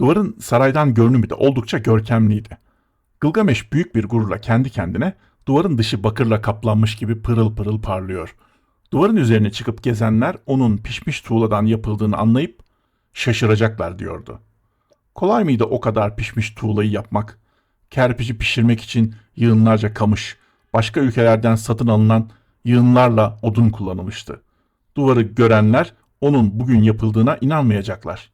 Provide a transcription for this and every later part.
Duvarın saraydan görünümü de oldukça görkemliydi. Gılgameş büyük bir gururla kendi kendine duvarın dışı bakırla kaplanmış gibi pırıl pırıl parlıyor. Duvarın üzerine çıkıp gezenler onun pişmiş tuğladan yapıldığını anlayıp şaşıracaklar diyordu. Kolay mıydı o kadar pişmiş tuğlayı yapmak? Kerpici pişirmek için yığınlarca kamış, başka ülkelerden satın alınan yığınlarla odun kullanılmıştı. Duvarı görenler onun bugün yapıldığına inanmayacaklar.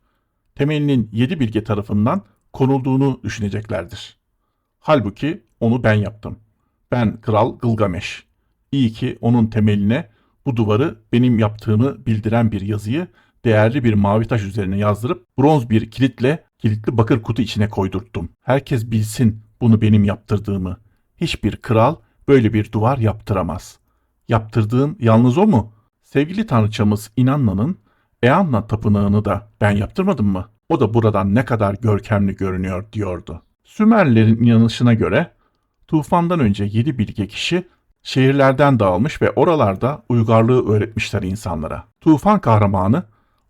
Temelinin yedi bilge tarafından konulduğunu düşüneceklerdir. Halbuki onu ben yaptım. Ben Kral Gılgameş. İyi ki onun temeline bu duvarı benim yaptığımı bildiren bir yazıyı değerli bir mavi taş üzerine yazdırıp bronz bir kilitle kilitli bakır kutu içine koydurttum. Herkes bilsin bunu benim yaptırdığımı. Hiçbir kral böyle bir duvar yaptıramaz. Yaptırdığım yalnız o mu? Sevgili tanrıçamız İnanna'nın Eanna tapınağını da ben yaptırmadım mı? O da buradan ne kadar görkemli görünüyor diyordu. Sümerlerin inanışına göre tufandan önce yedi bilge kişi şehirlerden dağılmış ve oralarda uygarlığı öğretmişler insanlara. Tufan kahramanı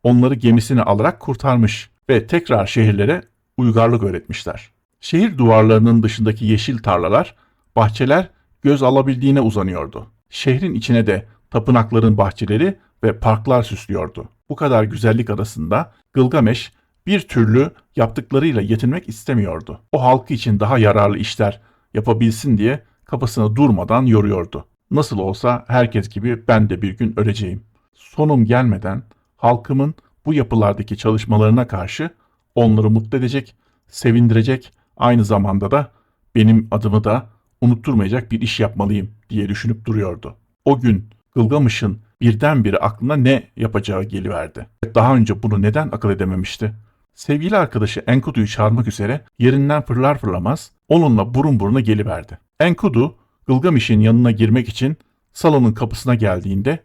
onları gemisine alarak kurtarmış ve tekrar şehirlere uygarlık öğretmişler. Şehir duvarlarının dışındaki yeşil tarlalar, bahçeler göz alabildiğine uzanıyordu. Şehrin içine de tapınakların bahçeleri ve parklar süslüyordu. Bu kadar güzellik arasında Gılgameş bir türlü yaptıklarıyla yetinmek istemiyordu. O halkı için daha yararlı işler yapabilsin diye kafasını durmadan yoruyordu. Nasıl olsa herkes gibi ben de bir gün öleceğim. Sonum gelmeden halkımın bu yapılardaki çalışmalarına karşı onları mutlu edecek, sevindirecek, aynı zamanda da benim adımı da unutturmayacak bir iş yapmalıyım diye düşünüp duruyordu. O gün Gılgamış'ın birdenbire aklına ne yapacağı geliverdi. Daha önce bunu neden akıl edememişti? Sevgili arkadaşı Enkudu'yu çağırmak üzere yerinden fırlar fırlamaz onunla burun buruna geliverdi. Enkudu Gılgamış'ın yanına girmek için salonun kapısına geldiğinde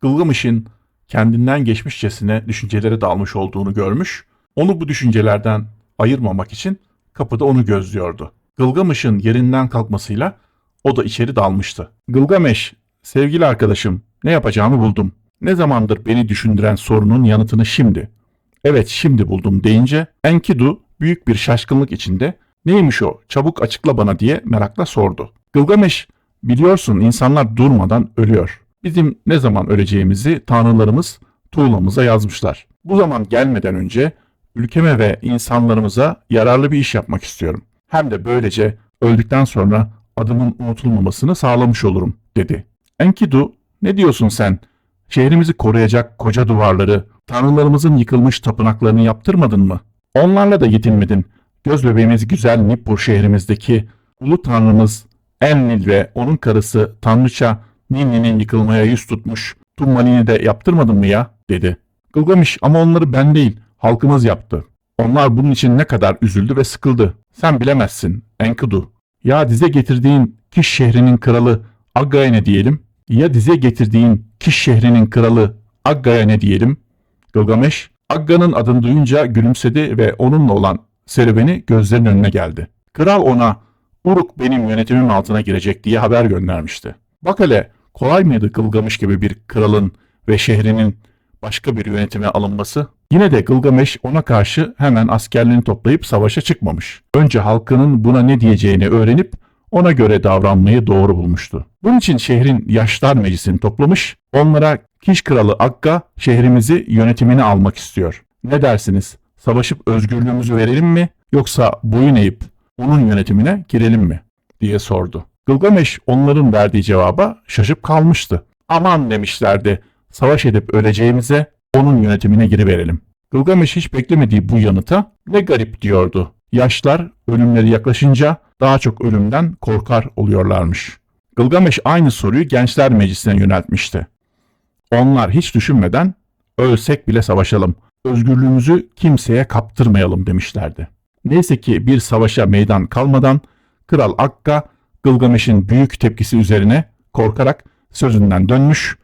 Gılgamış'ın kendinden geçmişçesine düşüncelere dalmış olduğunu görmüş, onu bu düşüncelerden ayırmamak için kapıda onu gözlüyordu. Gılgamış'ın yerinden kalkmasıyla o da içeri dalmıştı. Gılgameş, sevgili arkadaşım, ne yapacağımı buldum. Ne zamandır beni düşündüren sorunun yanıtını şimdi. Evet şimdi buldum deyince Enkidu büyük bir şaşkınlık içinde neymiş o çabuk açıkla bana diye merakla sordu. Gılgameş biliyorsun insanlar durmadan ölüyor. Bizim ne zaman öleceğimizi tanrılarımız tuğlamıza yazmışlar. Bu zaman gelmeden önce ülkeme ve insanlarımıza yararlı bir iş yapmak istiyorum. Hem de böylece öldükten sonra adımın unutulmamasını sağlamış olurum dedi. Enkidu ne diyorsun sen? Şehrimizi koruyacak koca duvarları, tanrılarımızın yıkılmış tapınaklarını yaptırmadın mı? Onlarla da yetinmedin. Göz bebeğimiz güzel Nippur şehrimizdeki ulu tanrımız Enlil ve onun karısı Tanrıça Ninni'nin yıkılmaya yüz tutmuş Tummalini de yaptırmadın mı ya? dedi. Gılgamış ama onları ben değil halkımız yaptı. Onlar bunun için ne kadar üzüldü ve sıkıldı. Sen bilemezsin Enkudu. Ya dize getirdiğin Kiş şehrinin kralı Agga'ya ne diyelim? Ya dize getirdiğin Kiş şehrinin kralı Agga'ya ne diyelim? Gılgameş, Agga'nın adını duyunca gülümsedi ve onunla olan serüveni gözlerinin önüne geldi. Kral ona Uruk benim yönetimim altına girecek diye haber göndermişti. Bak hele kolay mıydı Gılgamış gibi bir kralın ve şehrinin başka bir yönetime alınması? Yine de Gılgameş ona karşı hemen askerlerini toplayıp savaşa çıkmamış. Önce halkının buna ne diyeceğini öğrenip ona göre davranmayı doğru bulmuştu. Bunun için şehrin yaşlar meclisini toplamış, onlara Kiş kralı Akka şehrimizi yönetimine almak istiyor. Ne dersiniz? Savaşıp özgürlüğümüzü verelim mi yoksa boyun eğip onun yönetimine girelim mi? diye sordu. Gılgameş onların verdiği cevaba şaşıp kalmıştı. Aman demişlerdi, savaş edip öleceğimize onun yönetimine giriverelim. Gılgameş hiç beklemediği bu yanıta ne garip diyordu. Yaşlar ölümleri yaklaşınca daha çok ölümden korkar oluyorlarmış. Gılgameş aynı soruyu gençler meclisine yöneltmişti. Onlar hiç düşünmeden ölsek bile savaşalım, özgürlüğümüzü kimseye kaptırmayalım demişlerdi. Neyse ki bir savaşa meydan kalmadan Kral Akka Gılgameş'in büyük tepkisi üzerine korkarak sözünden dönmüş,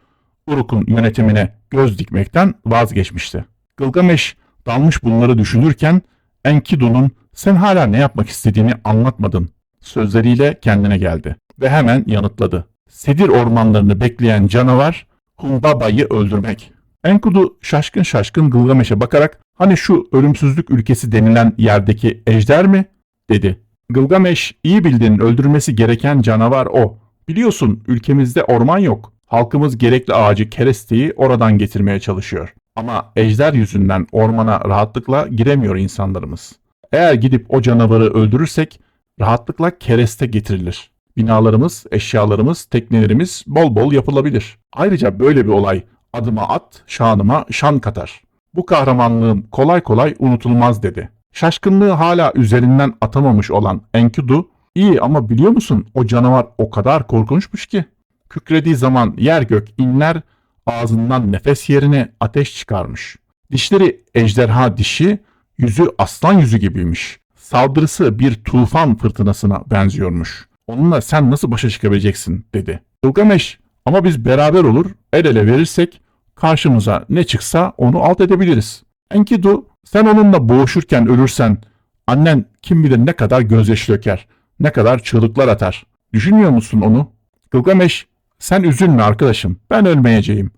Uruk'un yönetimine göz dikmekten vazgeçmişti. Gılgameş dalmış bunları düşünürken Enkidu'nun sen hala ne yapmak istediğini anlatmadın sözleriyle kendine geldi ve hemen yanıtladı. Sedir ormanlarını bekleyen canavar Humbaba'yı öldürmek. Enkudu şaşkın şaşkın Gılgameş'e bakarak Hani şu ölümsüzlük ülkesi denilen yerdeki ejder mi? dedi. Gılgameş iyi bildin öldürülmesi gereken canavar o. Biliyorsun ülkemizde orman yok. Halkımız gerekli ağacı keresteyi oradan getirmeye çalışıyor. Ama ejder yüzünden ormana rahatlıkla giremiyor insanlarımız. Eğer gidip o canavarı öldürürsek rahatlıkla kereste getirilir. Binalarımız, eşyalarımız, teknelerimiz bol bol yapılabilir. Ayrıca böyle bir olay adıma at, şanıma şan katar. Bu kahramanlığım kolay kolay unutulmaz dedi. Şaşkınlığı hala üzerinden atamamış olan Enkidu, iyi ama biliyor musun o canavar o kadar korkunçmuş ki. Kükrediği zaman yer gök inler, ağzından nefes yerine ateş çıkarmış. Dişleri ejderha dişi, yüzü aslan yüzü gibiymiş. Saldırısı bir tufan fırtınasına benziyormuş. Onunla sen nasıl başa çıkabileceksin dedi. Gılgameş ama biz beraber olur el ele verirsek karşımıza ne çıksa onu alt edebiliriz. Enkidu sen onunla boğuşurken ölürsen annen kim bilir ne kadar gözyaşı döker, ne kadar çığlıklar atar. Düşünmüyor musun onu? Gılgameş sen üzülme arkadaşım ben ölmeyeceğim.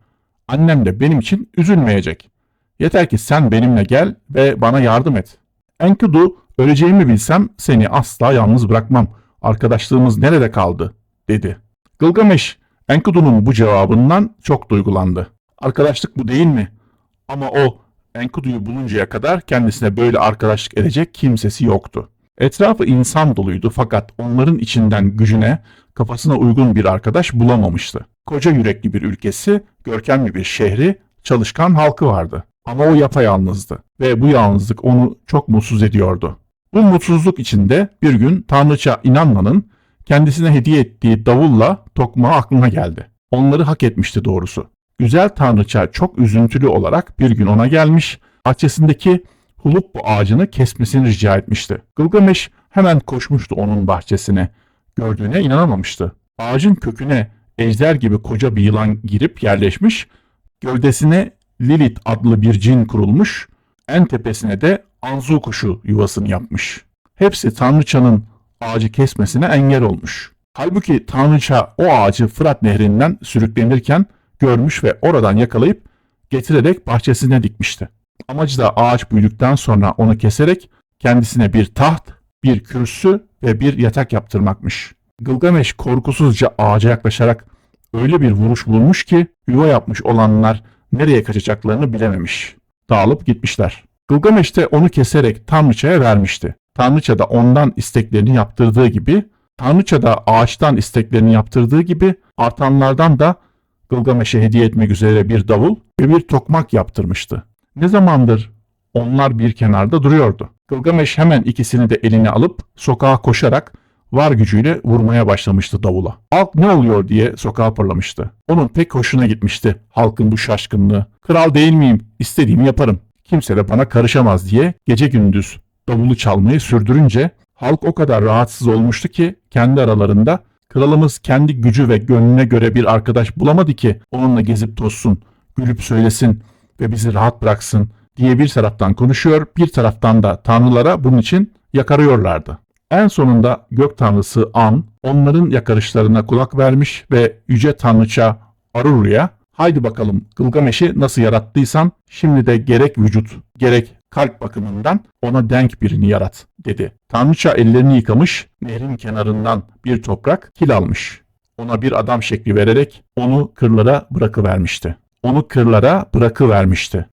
Annem de benim için üzülmeyecek. Yeter ki sen benimle gel ve bana yardım et. Enkidu öleceğimi bilsem seni asla yalnız bırakmam. Arkadaşlığımız nerede kaldı? dedi. Gılgameş Enkidu'nun bu cevabından çok duygulandı. Arkadaşlık bu değil mi? Ama o Enkidu'yu buluncaya kadar kendisine böyle arkadaşlık edecek kimsesi yoktu. Etrafı insan doluydu fakat onların içinden gücüne, kafasına uygun bir arkadaş bulamamıştı. Koca yürekli bir ülkesi, görkemli bir şehri, çalışkan halkı vardı. Ama o yapayalnızdı ve bu yalnızlık onu çok mutsuz ediyordu. Bu mutsuzluk içinde bir gün Tanrıça İnanma'nın kendisine hediye ettiği davulla tokmağı aklına geldi. Onları hak etmişti doğrusu. Güzel Tanrıça çok üzüntülü olarak bir gün ona gelmiş, bahçesindeki hulupbu ağacını kesmesini rica etmişti. Gılgameş hemen koşmuştu onun bahçesine. Gördüğüne inanamamıştı. Ağacın köküne ejder gibi koca bir yılan girip yerleşmiş, gövdesine Lilith adlı bir cin kurulmuş, en tepesine de Anzu kuşu yuvasını yapmış. Hepsi Tanrıçanın ağacı kesmesine engel olmuş. Halbuki Tanrıça o ağacı Fırat nehrinden sürüklenirken görmüş ve oradan yakalayıp getirerek bahçesine dikmişti. Amacı da ağaç büyüdükten sonra onu keserek kendisine bir taht, bir kürsü ve bir yatak yaptırmakmış. Gılgameş korkusuzca ağaca yaklaşarak öyle bir vuruş bulmuş ki yuva yapmış olanlar nereye kaçacaklarını bilememiş. Dağılıp gitmişler. Gılgameş de onu keserek Tanrıça'ya vermişti. Tanrıça da ondan isteklerini yaptırdığı gibi, Tanrıça da ağaçtan isteklerini yaptırdığı gibi artanlardan da Gılgameş'e hediye etmek üzere bir davul ve bir tokmak yaptırmıştı. Ne zamandır onlar bir kenarda duruyordu. Gılgameş hemen ikisini de eline alıp sokağa koşarak var gücüyle vurmaya başlamıştı davula. Halk ne oluyor diye sokağa fırlamıştı. Onun pek hoşuna gitmişti halkın bu şaşkınlığı. Kral değil miyim? İstediğimi yaparım. Kimse de bana karışamaz diye gece gündüz davulu çalmayı sürdürünce halk o kadar rahatsız olmuştu ki kendi aralarında kralımız kendi gücü ve gönlüne göre bir arkadaş bulamadı ki onunla gezip tozsun, gülüp söylesin ve bizi rahat bıraksın diye bir taraftan konuşuyor, bir taraftan da tanrılara bunun için yakarıyorlardı. En sonunda gök tanrısı An onların yakarışlarına kulak vermiş ve yüce tanrıça Aruru'ya haydi bakalım Gılgameş'i nasıl yarattıysan şimdi de gerek vücut gerek kalp bakımından ona denk birini yarat dedi. Tanrıça ellerini yıkamış nehrin kenarından bir toprak kil almış. Ona bir adam şekli vererek onu kırlara bırakıvermişti. Onu kırlara bırakıvermişti.